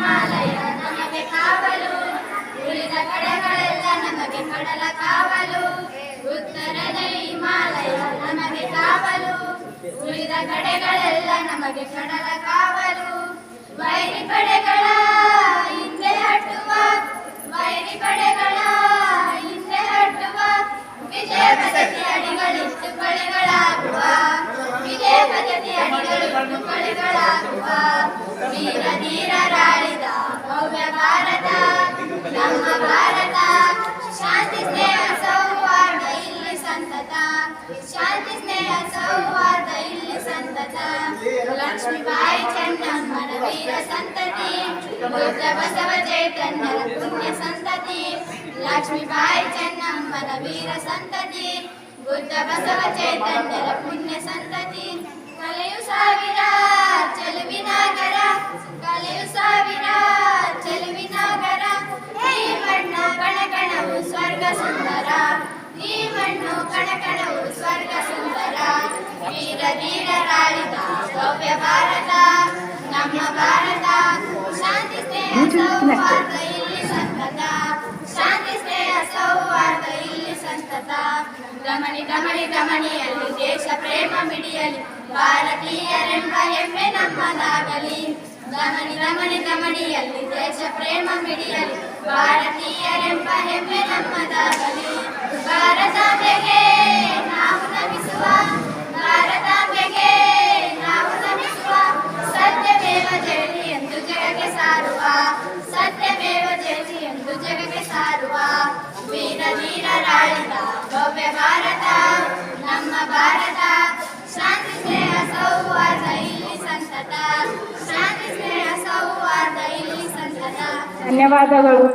ಹಿಮಾಲಯ ನಮಗೆ ಕಾವಲು. ಉಳಿದ ಕಡೆಗಳೆಲ್ಲ ನಮಗೆ ಕಡಲ ಕಾವಲು. ಉತ್ತರದ ಹಿಮಾಲಯ ನಮಗೆ ಕಾವಲು. ಉಳಿದ ಕಡೆಗಳೆಲ್ಲ ನಮಗೆ ಕಡಲ ಕಾವಲು. ಬಯಲು ಕಡೆಗಳ ಶಾಂತಿ ಸ್ನೇಹ ಸೌಹಾರ್ದ ಇಲ್ಲಿ ಸಂತತ ಲಕ್ಷ್ಮೀಬಾಯಿ ಚೆನ್ನಮ್ಮನ ವೀರ ಸಂತತಿ ಬುದ್ಧ ಬಸವ ಚೈತನ್ಯರ ಪುಣ್ಯ ಸಂತತಿ ಲಕ್ಷ್ಮೀಬಾಯಿ ಚೆನ್ನಮ್ಮನ ವೀರ ಸಂತತಿ ಬುದ್ಧ ಬಸವ ಚೈತನ್ಯರ ಪುಣ್ಯ ಸಂತತಿ ಕಲೆಯು ಸಾವಿರ ಚೆಲುವಿನಾಗರ ಕಲೆಯು ಸಾವಿರ ಇಲ್ಲಿ ಸಂತತಾ ಗಮನಿ ಗಮನಿ ಗಮನಿಯಲ್ಲಿ ದೇಶ ಪ್ರೇಮ ಮಿಡಿಯಲಿ, ಭಾರತೀಯರೆಂಬ ಹೆಮ್ಮೆ ನಮ್ಮದಾಗಲಿ. ಗಮನಿ ಗಮನಿ ಗಮನಿಯಲ್ಲಿ ದೇಶ ಪ್ರೇಮ ಮಿಡಿಯಲಿ, ಭಾರತೀಯರೆಂಬ ಹೆಮ್ಮೆ ನಮ್ಮದಾಗಲಿ. ಭಾರತಾಂಬೆಗೆ ಧನ್ಯವಾದಗಳು